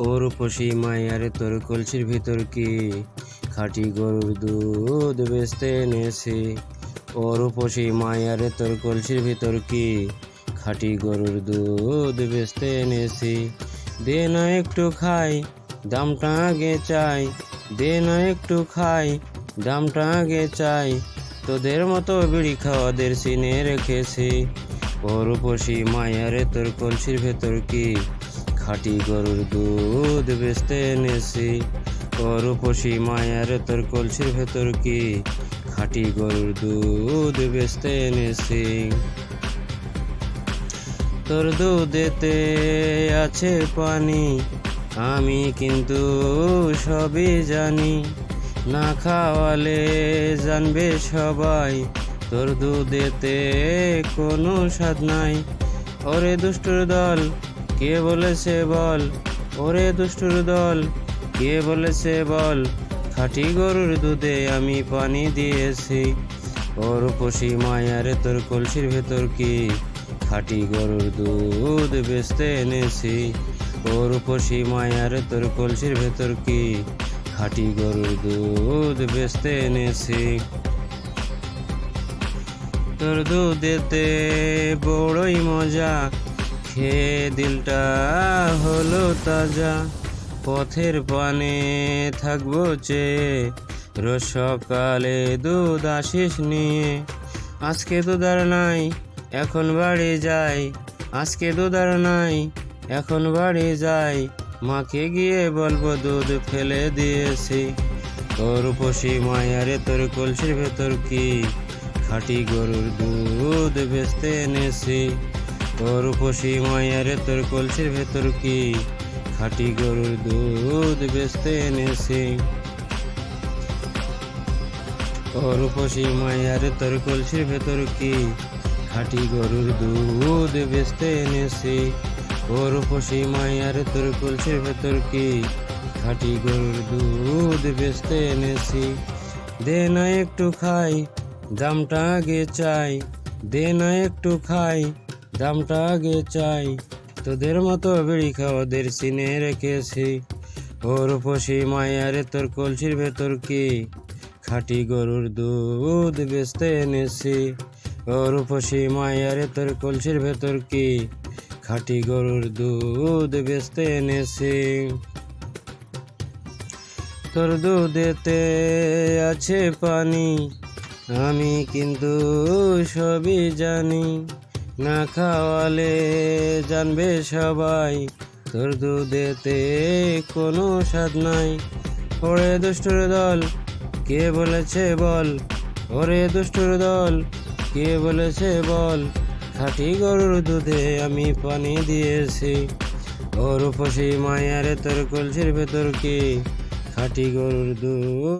ওর উপসী মায়ারে তোর কলসির ভিতর কি? খাঁটি গরুর দুধ বেচতে এনেছি ওর উপসী মায়ারে তোর কলসির ভিতর কি? খাঁটি গরুর দুধ বেচতে এনেছি দে না একটু খাই, দামটা আগে চাই। দে না একটু খাই, দামটা আগে চাই। তোদের মতো বিড়ি খাওয়াদের সিনে রেখেছি। ওর উপসী মায়ারে তোর কলসির ভেতর কি? খাঁটি গরুর দুধ বেচতে এনেছি উপসী মায়ারে তোর কলসির ভেতর কি? খাঁটি গরুর দুধ বেচতে এনেছি তোর দুধেতে আছে পানি, আমি কিন্তু সবই জানি। না খাওয়ালে জানবে সবাই, তোর দুধেতে কোনো স্বাদ নাই। ওরে দুষ্টুর দল কে বলেছে বল? ওরে দুষ্টুর দল, কে বলেছে বল? খাঁটি গরুর দুধে আমি পানি দিয়েছি। ওর উপসী মায়ারে তোর কলসির ভেতর কি? খাঁটি গরুর দুধ বেচতে এনেছি। ওর উপসী মায়ারে তোর কলসির ভেতর কি? খাঁটি গরুর দুধ বেচতে এনেছি। তোর দুধেতে বড়ই মজা খেয়ে দিলটা হলো তাজা। পথের পানে থাকব চেয়ে রোজ সকালে দুধ আসিস নিয়ে। আজকে দুধ আর নাই, এখন বাড়ি যাই। আজকে দুধ আর নাই, এখন বাড়ি যাই। মাকে গিয়ে বলব, দুধ ফেলে দিয়েছি। তোর উপসী মায়ারে তোর কলসির ভেতর কি? খাঁটি গরুর দুধ বেচতে এনেছি। তোর উপসী মায়ারে, তোর কলসির ভেতর কি? খাটি গরুর দুধ বেচতে এনেছি। তোর উপসী মায়ারে, তোর কলসির ভেতর কি? খাটি গরুর দুধ বেচতে এনেছি। ওর উপসী মায়ারে, তোর কলসির ভেতর কি? খাটি গরুর দুধ বেচতে এনেছি। দে না একটু খাই দামটা আগে চাই। দে না একটু খাই দামটা আগে চাই। তোদের মতো বিড়ি খাওয়াদের সিনে রেখেছি। ওর উপসী মায়ারে তোর কলসির ভেতর কি? খাঁটি গরুর দুধ বেচতে এনেছি। ওর উপসী মায়ারে তোর কলসির ভেতর কি? খাঁটি গরুর দুধ বেচতে এনেছি। তোর দুধেতে আছে পানি। আমি কিন্তু সবই জানি। না খাওয়ালে জানবে সবাই, তোর দুধেতে কোনো স্বাদ নাই। ওরে দুষ্টুর দল, কে বলেছে বল? ওরে দুষ্টুর দল, কে বলেছে বল? খাঁটি গরুর দুধে আমি পানি দিয়েছি। ওর উপসী মায়ারে তোর কলসির ভেতর কি? খাঁটি গরুর দুধ